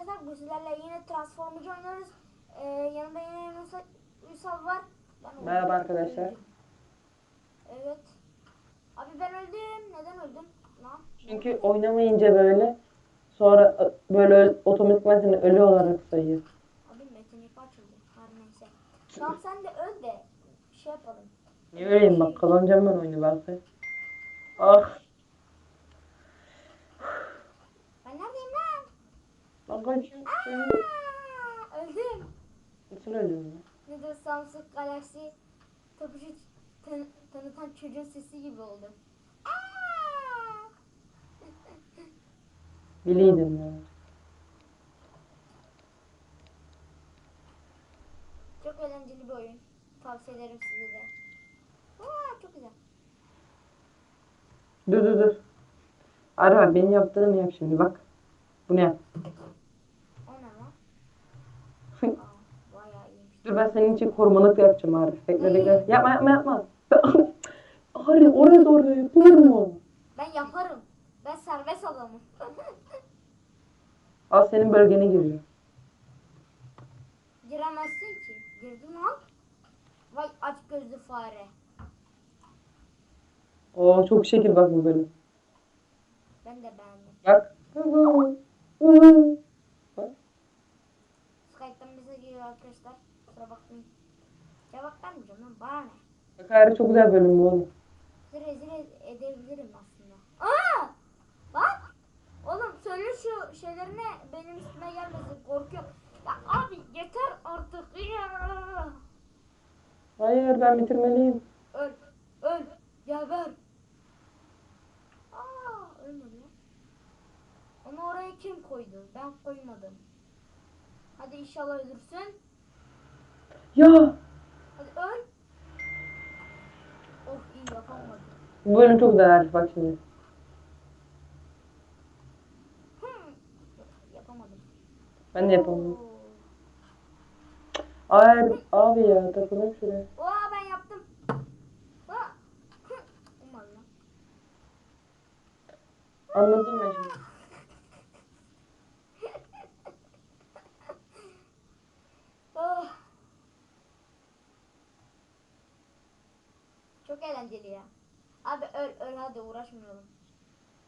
arkadaşlar bu sizlerle yine Transformers oynuyoruz. Ee, yanımda yine Ünsal, var. Ben Merhaba öldüm. arkadaşlar. Evet. Abi ben öldüm. Neden öldüm? Lan. Çünkü oynamayınca böyle sonra ö- böyle otomatikman seni ölü olarak sayıyor. Abi Metin İp açıldı. Her neyse. Tamam sen de öl de şey yapalım. Niye öyleyim bak kazanacağım ben oyunu belki. Ah Ben neredeyim lan? Lan. Aa, öldüm. Nasıl ölüyorum ya? Ne de Samsung Galaxy topucu tan- tanıtan çocuğun sesi gibi oldu. Biliydim ya. Çok eğlenceli bir oyun. Tavsiye ederim size de. Aa, çok güzel. Dur dur dur. Ara benim yaptığımı yap şimdi bak. Bunu yap. O ne lan? Aa, bayağı iyiymiş. Dur ben senin için korumalık yapacağım Arif. Bekle bekle. Yapma yapma yapma. Arif oraya doğru yapılır mı? Ben yaparım. Ben serbest adamım. Al senin bölgene giriyor. Giremezsin ki. Girdin lan. Vay aç gözlü fare. Oo çok şekil bak bu bölüm. Ben de beğendim. Bak. Skype'tan bize geliyor arkadaşlar. Kusura bakmayın. Cevap vermeyeceğim lan. Bana ne? Bak Arif çok güzel bölüm bu oğlum. Sizi rezil ed- edebilirim aslında. Aa! Bak! Oğlum söyle şu şeylerine benim üstüme gelmesin korkuyorum. Ya abi yeter artık. Ya. Hayır ben bitirmeliyim. Öl. Öl. Geber. Aa ölmedi. Onu oraya kim koydu? Ben koymadım. Hadi inşallah ölürsün. Ya Hadi öl. Oh iyi yapamadım. bu bölüm çok Arif bak şimdi. Hmm. Yapamadım. Ben de yapamam. Oo. Arif abi ya takılayım şuraya. Oha ben yaptım. Hı. Olmadı lan. Anladım ben şimdi. Oh. Çok eğlenceli ya. Abi öl öl hadi uğraşmayalım.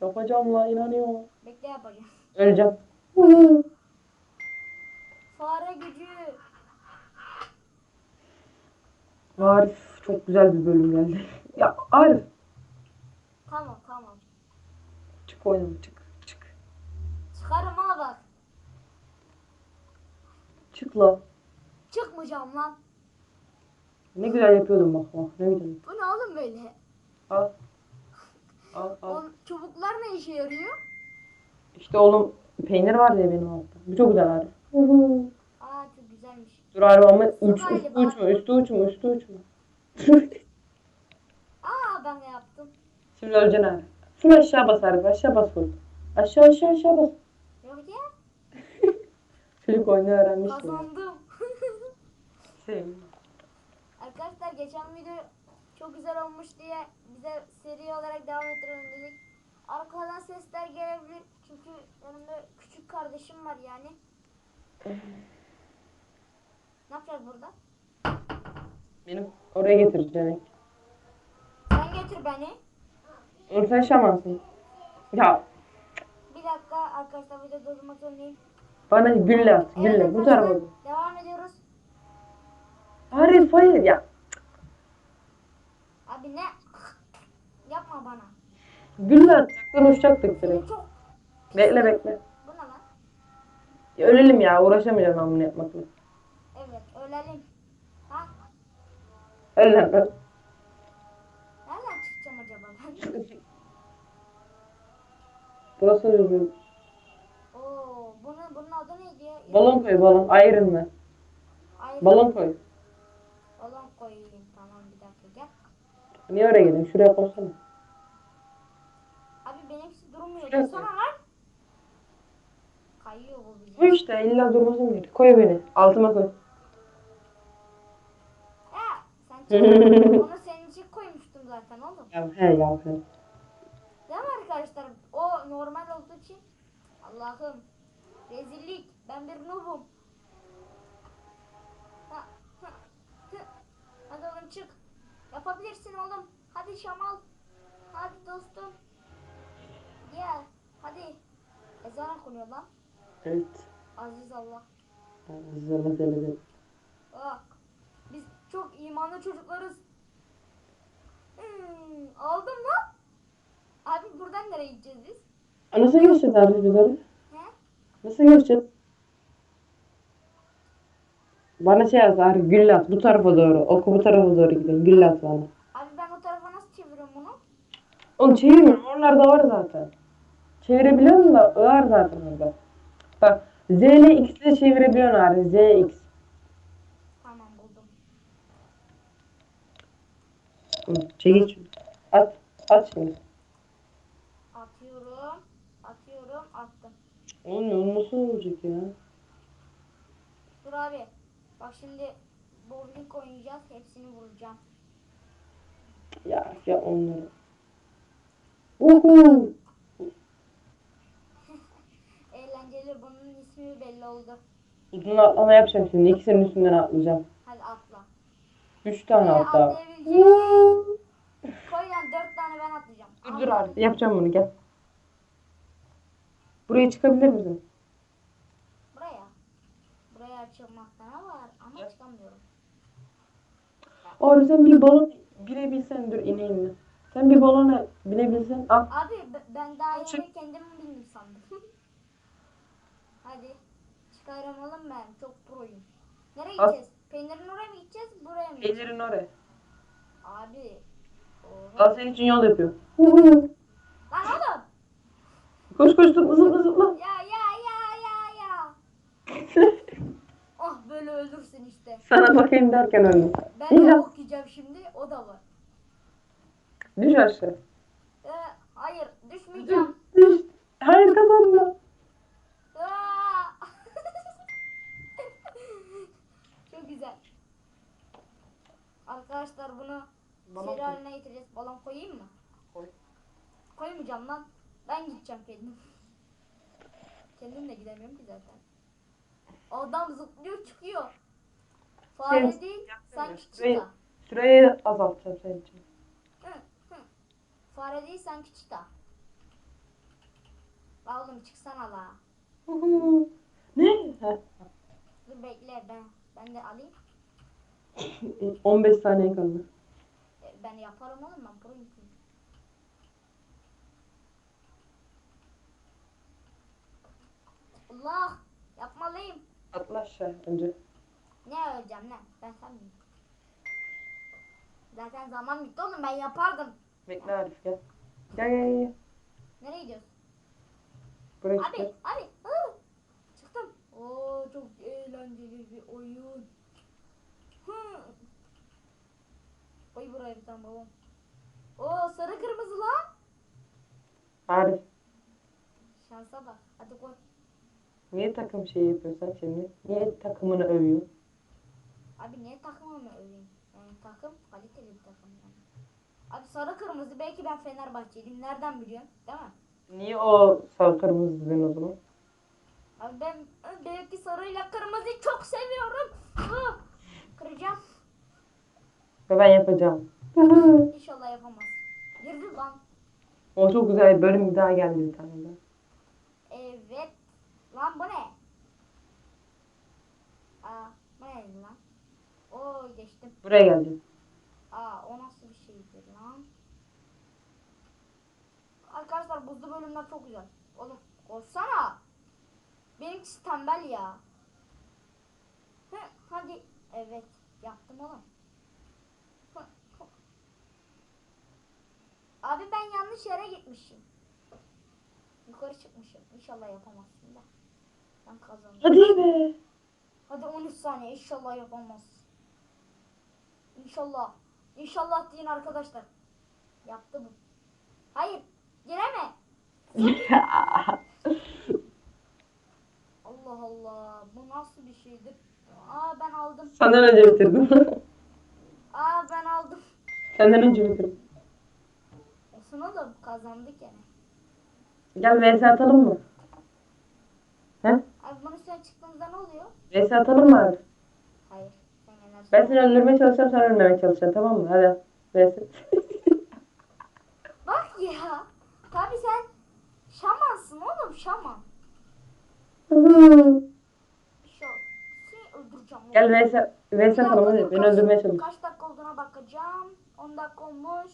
Yapacağım la inanıyorum. Bekle yapacağım. Öleceğim. Fare gücü. Arif çok güzel bir bölüm geldi. Ya Arif Tamam tamam. çık oynama çık çık. Çıkarım ha bak. Çık la. Çıkmayacağım lan. Ne güzel yapıyordum bak bak ne güzel. Bu ne oğlum böyle? Al. Al al. O çubuklar ne işe yarıyor? İşte oğlum peynir var ya benim altta. Bu çok güzel Arif. Aa çok güzelmiş. Dur Arif ama uç, galiba. üstü uçma üstü uçma üstü uçma. Aa ben de yaptım. Şimdi öleceksin Arif. Full aşağı bas Arif aşağı bas full. Aşağı aşağı aşağı bas. Yok ya. Çocuk oyunu öğrenmiş. Kazandım. Şey. Arkadaşlar geçen video çok güzel olmuş diye bize seri olarak devam ettirelim dedik. Arkadan sesler gelebilir çünkü yanımda küçük kardeşim var yani. Ne yapacağız burada? Benim oraya getireceğim. Sen getir beni. Oğlum sen şamansın. Ya Bir dakika arkadaşlar video durdurmak zorundayım. bana gülle at gülle bu tarafa. arkadaşlar, devam ediyoruz. Arif hayır ya. Abi ne? Yapma bana. Gülle atacaktan uçacaktık Seni çok... Bekle bekle. Bu ne lan? Ya ölelim ya uğraşamayacağım ben bunu yapmakla. Evet ölelim. Ha? Öl lan öl. Nereden çıkacağım acaba ben? Burası üzgün. Oo, bunun, bunun adı neydi? Balon koy balon. Iron. Ay, Balon koy. Koyayım. Tamam bir dakika gel. Niye oraya gidiyorsun? Şuraya koysana. Abi benimkisi durmuyor. Şuraya Sana lan. Kayıyor bu Bu bize. işte illa durmasın gerek. Koy beni. Altıma koy. Ya sen. Onu senin için koymuştum zaten oğlum. Ya he ya he. Değil mi arkadaşlar? O normal olduğu için. Allah'ım. Rezillik. Ben bir noobum. Ha, ha, hı. Çık. Yapabilirsin oğlum. Hadi Şamal. Hadi dostum. Gel. Hadi. Ezan okunuyor lan. Evet. Aziz Allah. Zırla deli Bak. Biz çok imanlı çocuklarız. Hmm, aldım lan. Abi buradan nereye gideceğiz biz? Nasıl geçeceğiz abi biz? He? Nasıl geçeceğiz? Bana şey yaz Arif gül at bu tarafa doğru. Oku bu tarafa doğru gidelim. Gül at bana. Abi ben o tarafa nasıl çeviriyorum bunu? Oğlum çevirmiyorum. Oralarda var zaten. Çevirebiliyor musun da var zaten orada. Bak Z ile X ile çevirebiliyorsun Arif. Z, X. Tamam buldum. Hı, şunu. At. At şimdi. Atıyorum. Atıyorum. Attım. Oğlum o nasıl olacak ya? Dur abi. Bak şimdi bowling oynayacağız. Hepsini vuracağım. Ya ya onları. Uhu. Eğlenceli. Bunun ismi belli oldu. Uzun atlama yapacağım şimdi. İkisinin üstünden atlayacağım. Hadi atla. Üç tane Buraya hatta. koy lan dört tane ben atlayacağım. Dur dur abi. Yapacağım bunu gel. Buraya çıkabilir misin? Buraya. Buraya çıkmakta ne var? Ama Gel. çıkamıyorum. Abi sen bir balon binebilsen dur ineyim mi? Sen bir balona binebilsen al. Abi b- ben daha Çık. yeni kendim bildim sandım. Hadi. Çıkaramadım ben. Çok proyum. Nereye Al. gideceğiz? Peynirin oraya mı gideceğiz? Buraya mı? Peynirin oraya. Abi. Oha. Al senin için yol yapıyor. Lan oğlum. Koş koş dur zıpla zıpla. Ya ya ya ya ya. böyle öldürsün işte. Sana bakayım derken öldüm. Ben de Ya. okuyacağım şimdi. O da var. Düş aşağı. Ee, hayır Düş. düşmeyeceğim. Düş. Hayır kazanma. Aa! Çok güzel. Arkadaşlar bunu Balon seri koy. haline getireceğiz. Balon koyayım mı? Koy. Koymayacağım lan. Ben gideceğim kendim. Kendim de gidemiyorum ki zaten. Adam zıplıyor çıkıyor. Fare Şey, değil sanki Şurayı- çita. Süreyi azaltacağım senin için. Hı, hı. Fare değil sanki çita. La oğlum çıksana la. ne? Ha. Dur bekle ben. Ben de alayım. 15 saniye kaldı. E, Ben yaparım oğlum ben proyum. Allah yapmalıyım. Atla aşağı önce. Ne öleceğim lan? Ben sen miyim? Zaten zaman bitti oğlum ben yapardım. Bekle Arif gel. Gel gel gel. Nereye gidiyorsun? Buraya Abi abi. Hı. Çıktım. Oo çok eğlenceli bir oyun. Hı. Koy buraya bir tane babam. Oo sarı kırmızı lan. Arif. Şansa bak. Hadi koy. Niye takım şey yapıyorsun şimdi? Niye takımını övüyorsun? Abi niye takımımı öveyim? Yani takım kaliteli bir takım yani. Abi sarı kırmızı belki ben Fenerbahçeliyim. Nereden biliyorsun? Değil mi? Niye o sarı kırmızı dedin o zaman? Abi ben belki sarıyla kırmızıyı çok seviyorum. Hı. Kıracağım. Ve ben yapacağım. İnşallah yapamaz. Girdi lan. o çok güzel bir bölüm bir daha geldi bir tane daha. Lan bu ne? Aa bu ne lan? Oo geçtim. Buraya geldi. Aa o nasıl bir şeydir lan? Arkadaşlar buzlu bölümler çok güzel. Oğlum koşsana. Benimkisi tembel ya. Hı, hadi. Evet yaptım oğlum. Hı, hı. Abi ben yanlış yere gitmişim. Yukarı çıkmışım. İnşallah yapamazsın da. Ben kazandım. Hadi be. Hadi 13 saniye inşallah yapamaz. İnşallah. İnşallah deyin arkadaşlar. Yaptı bu. Hayır. Gireme. Allah Allah. Bu nasıl bir şeydir? Aa ben aldım. Senden önce bitirdim. Aa ben aldım. Senden önce bitirdim. Olsun oğlum kazandık yani. Gel vs atalım mı? He? Abi bunun üstüne çıktığımızda ne oluyor? Vs atalım mı abi? Hayır. Ben seni öldürmeye çalışacağım sen ölmemeye çalışacaksın tamam mı? Hadi. Vs. Bak ya. Tabii sen şamansın oğlum şaman. Şu seni öldüreceğim. oğlum. Gel Vs. Vs atalım hadi. Beni öldürmeye çalış. Kaç dakika olduğuna bakacağım. 10 dakika olmuş.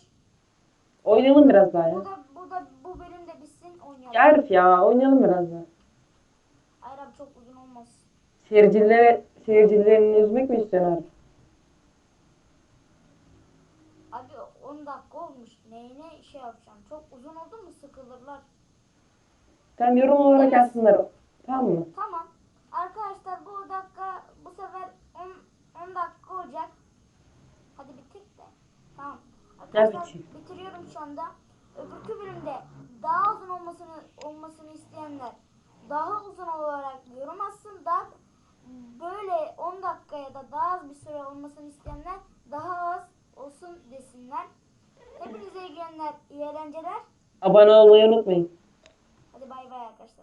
Oynayalım biraz daha ya. Bu da bu da bu bölüm de bitsin oynayalım. Ya Arif ya oynayalım biraz daha. Hayır abi çok uzun olmaz. Seyircileri, seyircilerini üzmek mi istiyorsun Arif? Abi 10 dakika olmuş. Neyine şey yapacağım. Çok uzun oldu mu sıkılırlar. Tamam yorum olarak Evet. yazsınlar. Tamam mı? Tamam. Arkadaşlar bu dakika bu sefer 10 10 dakika olacak. Hadi bitir de. Tamam. Arkadaşlar bitir. bitiriyorum şu anda. Öbürkü bölümde daha uzun olmasını olmasını isteyenler daha uzun olarak yorum atsın da böyle 10 dakika ya da daha az bir süre olmasını isteyenler daha az olsun desinler. Hepinize iyi günler, iyi eğlenceler. Abone olmayı unutmayın. Hadi bay bay arkadaşlar.